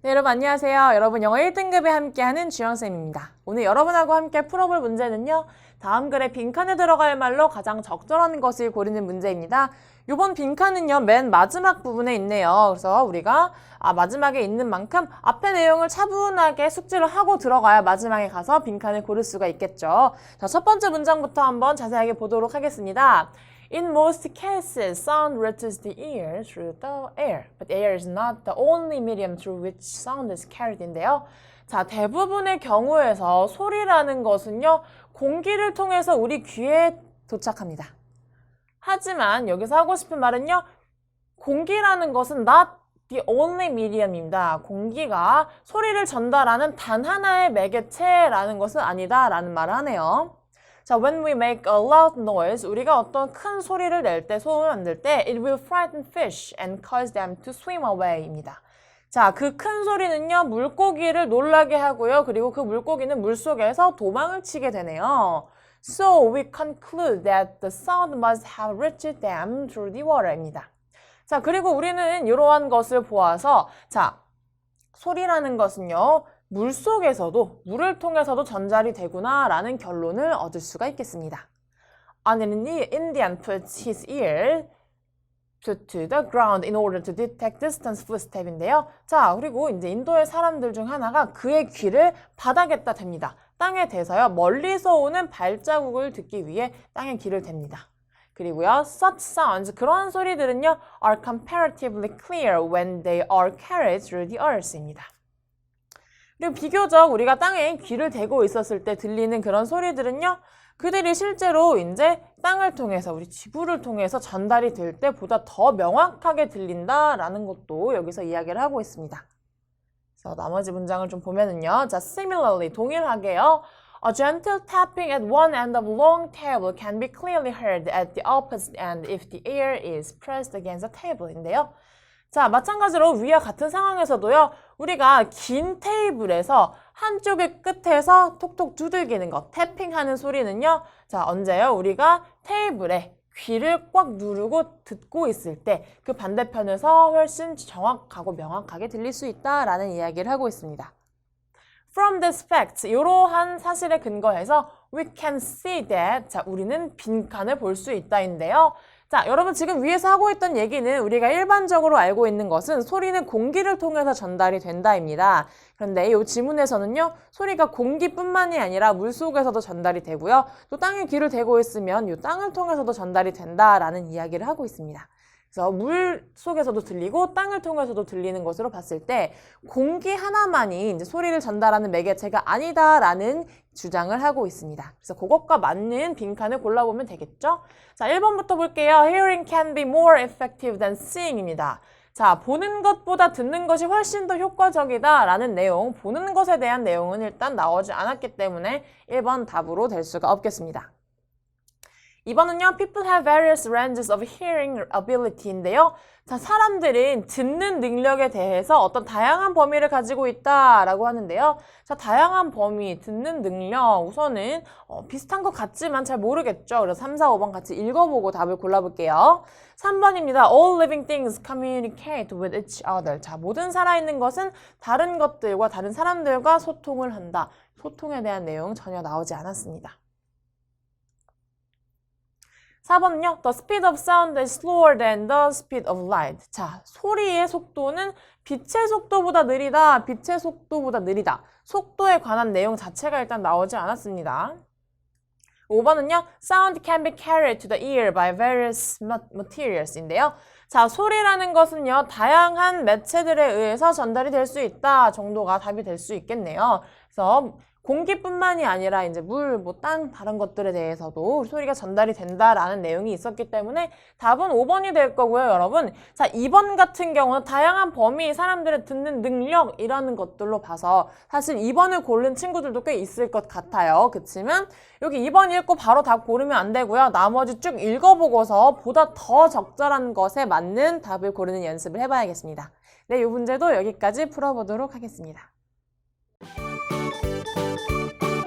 네, 여러분 안녕하세요. 여러분 영어 1등급에 함께하는 주영쌤입니다. 오늘 여러분하고 함께 풀어볼 문제는요. 다음 글에 빈칸에 들어갈 말로 가장 적절한 것을 고르는 문제입니다. 이번 빈칸은요. 맨 마지막 부분에 있네요. 그래서 우리가 아, 마지막에 있는 만큼 앞에 내용을 차분하게 숙지를 하고 들어가야 마지막에 가서 빈칸을 고를 수가 있겠죠. 자, 첫 번째 문장부터 한번 자세하게 보도록 하겠습니다. In most cases, sound reaches the ear through the air, but air is not the only medium through which sound is carried인데요. 자, 대부분의 경우에서 소리라는 것은요, 공기를 통해서 우리 귀에 도착합니다. 하지만 여기서 하고 싶은 말은요, 공기라는 것은 not the only medium입니다. 공기가 소리를 전달하는 단 하나의 매개체라는 것은 아니다라는 말을 하네요. 자, when we make a loud noise, 우리가 어떤 큰 소리를 낼 때, 소음을 만들 때, it will frighten fish and cause them to swim away입니다. 자, 그 큰 소리는요, 물고기를 놀라게 하고요. 그리고 그 물고기는 물속에서 도망을 치게 되네요. So we conclude that the sound must have reached them through the water입니다. 자, 그리고 우리는 이러한 것을 보아서, 자, 소리라는 것은요, 물 속에서도, 물을 통해서도 전달이 되구나라는 결론을 얻을 수가 있겠습니다. An Indian puts his ear to, to the ground in order to detect distant footstep인데요. 자, 그리고 이제 인도의 사람들 중 하나가 그의 귀를 바닥에다 댑니다. 땅에 대서요, 멀리서 오는 발자국을 듣기 위해 땅에 귀를 댑니다. 그리고요, such sounds, 그러한 소리들은요, are comparatively clear when they are carried through the earth입니다. 그리고 비교적 우리가 땅에 귀를 대고 있었을 때 들리는 그런 소리들은요, 그들이 실제로 이제 땅을 통해서, 우리 지구를 통해서 전달이 될 때보다 더 명확하게 들린다라는 것도 여기서 이야기를 하고 있습니다. 그래서 나머지 문장을 좀 보면은요, 자, similarly, 동일하게요, A gentle tapping at one end of a long table can be clearly heard at the opposite end if the ear is pressed against the table인데요. 자, 마찬가지로 위와 같은 상황에서도요, 우리가 긴 테이블에서 한쪽의 끝에서 톡톡 두들기는 것, 태핑하는 소리는요, 자, 언제요? 우리가 테이블에 귀를 꽉 누르고 듣고 있을 때 그 반대편에서 훨씬 정확하고 명확하게 들릴 수 있다라는 이야기를 하고 있습니다. From this fact, 이러한 사실에 근거해서 we can see that, 자, 우리는 빈칸을 볼 수 있다인데요. 자, 여러분 지금 위에서 하고 있던 얘기는 우리가 일반적으로 알고 있는 것은 소리는 공기를 통해서 전달이 된다입니다. 그런데 이 지문에서는요, 소리가 공기뿐만이 아니라 물 속에서도 전달이 되고요. 또 땅에 귀를 대고 있으면 이 땅을 통해서도 전달이 된다라는 이야기를 하고 있습니다. 그래서 물 속에서도 들리고 땅을 통해서도 들리는 것으로 봤을 때 공기 하나만이 이제 소리를 전달하는 매개체가 아니다라는 주장을 하고 있습니다. 그래서 그것과 맞는 빈칸을 골라보면 되겠죠? 자, 1번부터 볼게요. Hearing can be more effective than seeing입니다. 자, 보는 것보다 듣는 것이 훨씬 더 효과적이다라는 내용, 보는 것에 대한 내용은 일단 나오지 않았기 때문에 1번 답으로 될 수가 없겠습니다. 2번은요, people have various ranges of hearing ability인데요. 자, 사람들은 듣는 능력에 대해서 어떤 다양한 범위를 가지고 있다라고 하는데요. 자, 다양한 범위, 듣는 능력, 우선은 어, 비슷한 것 같지만 잘 모르겠죠. 그래서 3, 4, 5번 같이 읽어보고 답을 골라볼게요. 3번입니다. All living things communicate with each other. 자, 모든 살아있는 것은 다른 것들과 다른 사람들과 소통을 한다. 소통에 대한 내용 전혀 나오지 않았습니다. 4번은요. The speed of sound is slower than the speed of light. 자, 소리의 속도는 빛의 속도보다 느리다. 빛의 속도보다 느리다. 속도에 관한 내용 자체가 일단 나오지 않았습니다. 5번은요. Sound can be carried to the ear by various materials인데요. 자, 소리라는 것은요. 다양한 매체들에 의해서 전달이 될 수 있다 정도가 답이 될 수 있겠네요. 그래서 공기뿐만이 아니라 이제 물, 뭐 땅, 다른 것들에 대해서도 소리가 전달이 된다라는 내용이 있었기 때문에 답은 5번이 될 거고요, 여러분. 자, 2번 같은 경우는 다양한 범위, 사람들의 듣는 능력이라는 것들로 봐서 사실 2번을 고른 친구들도 꽤 있을 것 같아요. 그치만 여기 2번 읽고 바로 답 고르면 안 되고요. 나머지 쭉 읽어보고서 보다 더 적절한 것에 맞는 답을 고르는 연습을 해봐야겠습니다. 네, 이 문제도 여기까지 풀어보도록 하겠습니다. Thank you.